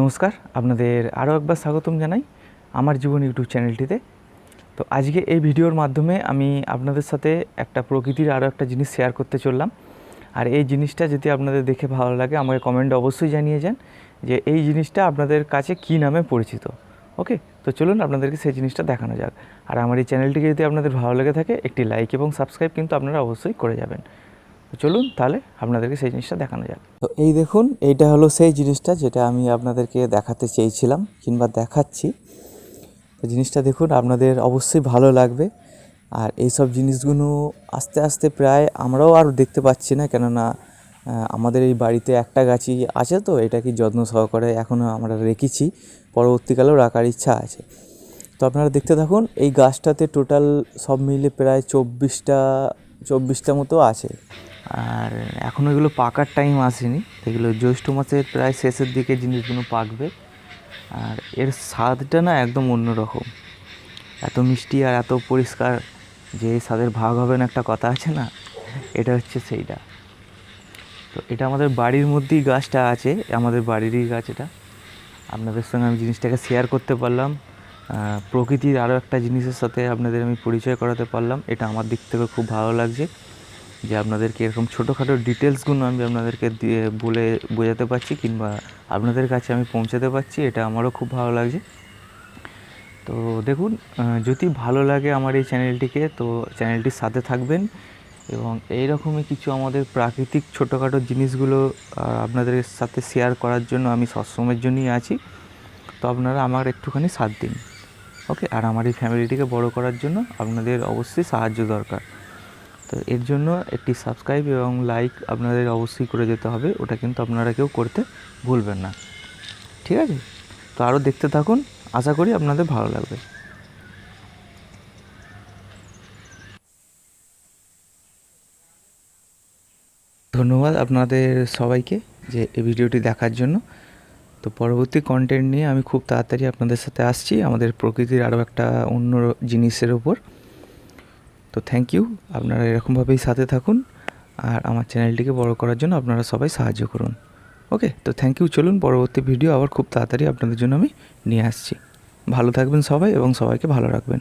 নমস্কার, আপনাদের আরও একবার স্বাগতম জানাই আমার জীবন ইউটিউব চ্যানেলটিতে। তো আজকে এই ভিডিওর মাধ্যমে আমি আপনাদের সাথে একটা প্রকৃতির আরও একটা জিনিস শেয়ার করতে চললাম। আর এই জিনিসটা যদি আপনাদের দেখে ভালো লাগে, আমাকে কমেন্টে অবশ্যই জানিয়ে যান যে এই জিনিসটা আপনাদের কাছে কী নামে পরিচিত। ওকে তো চলুন আপনাদেরকে সেই জিনিসটা দেখানো যাক। আর আমার এই চ্যানেলটিকে যদি আপনাদের ভালো লেগে থাকে, একটি লাইক এবং সাবস্ক্রাইব কিন্তু আপনারা অবশ্যই করে যাবেন। চলুন তাহলে আপনাদেরকে সেই জিনিসটা দেখানো যাক। তো এই দেখুন, এইটা হলো সেই জিনিসটা যেটা আমি আপনাদেরকে দেখাতে চেয়েছিলাম কিংবা দেখাচ্ছি। তো জিনিসটা দেখুন, আপনাদের অবশ্যই ভালো লাগবে। আর এই সব জিনিসগুলো আস্তে আস্তে প্রায় আমরাও আর দেখতে পাচ্ছি না, কেননা আমাদের এই বাড়িতে একটা গাছই আছে তো, এটাকে যত্ন সহকারে এখনও আমরা রেখেছি। পরবর্তীকালেও রাখার ইচ্ছা আছে। তো আপনারা দেখতে থাকুন, এই গাছটাতে টোটাল সব মিলে প্রায় চব্বিশটা চব্বিশটা মতো আছে। আর এখনও এগুলো পাকার টাইম আসেনি। এগুলো জ্যৈষ্ঠ মাসের প্রায় শেষের দিকে জিনিসগুলো পাকবে। আর এর স্বাদটা না একদম অন্যরকম। এত মিষ্টি আর এত পরিষ্কার যে স্বাদের ভাগ হবে না একটা কথা আছে না? এটা হচ্ছে সেইটা। তো এটা আমাদের বাড়ির মধ্যেই গাছটা আছে, আমাদের বাড়িরই গাছ এটা। আপনাদের সঙ্গে আমি জিনিসটাকে শেয়ার করতে পারলাম। প্রকৃতির আরও একটা জিনিসের সাথে আপনাদের আমি পরিচয় করাতে পারলাম। এটা আমার দিক থেকে খুব ভালো লাগছে। যে আপনাদেরকে এরকম ছোটোখাটো ডিটেলসগুলো আমি আপনাদেরকে দিয়ে বলে বোঝাতে পারছি কিংবা আপনাদের কাছে আমি পৌঁছাতে পারছি, এটা আমারও খুব ভালো লাগছে। তো দেখুন যদি ভালো লাগে আমার এই চ্যানেলটিকে তো চ্যানেলটির সাথে থাকবেন এবং এই রকমই কিছু আমাদের প্রাকৃতিক ছোটোখাটো জিনিসগুলো আপনাদের সাথে শেয়ার করার জন্য আমি সবসময়ের জন্যই আছি। তো আপনারা আমার একটুখানি সাথ দিন। ওকে আর আমার এই ফ্যামিলিটিকে বড় করার জন্য আপনাদের অবশ্যই সাহায্য দরকার। তো এর জন্য একটি সাবস্ক্রাইব এবং লাইক আপনাদের অবশ্যই করে যেতে হবে। ওটা কিন্তু আপনারা কেউ করতে ভুলবেন না। ঠিক আছে? তো আরও দেখতে থাকুন। আশা করি আপনাদের ভালো লাগবে। ধন্যবাদ আপনাদের সবাইকে যে এই ভিডিওটি দেখার জন্য। তো পরবর্তী কন্টেন্ট নিয়ে আমি খুব তাড়াতাড়ি আপনাদের সাথে আসছি। আমাদের প্রকৃতির আরও একটা অন্য জিনিসের ওপর তো থ্যাংক ইউ আপনারা এরকমভাবেই সাথে থাকুন আর আমার চ্যানেলটিকে বড় করার জন্য আপনারা সবাই সাহায্য করুন। ওকে তো থ্যাংক ইউ চলুন পরবর্তী ভিডিও আবার খুব তাড়াতাড়ি আপনাদের জন্য আমি নিয়ে আসছি। ভালো থাকবেন সবাই এবং সবাইকে ভালো রাখবেন।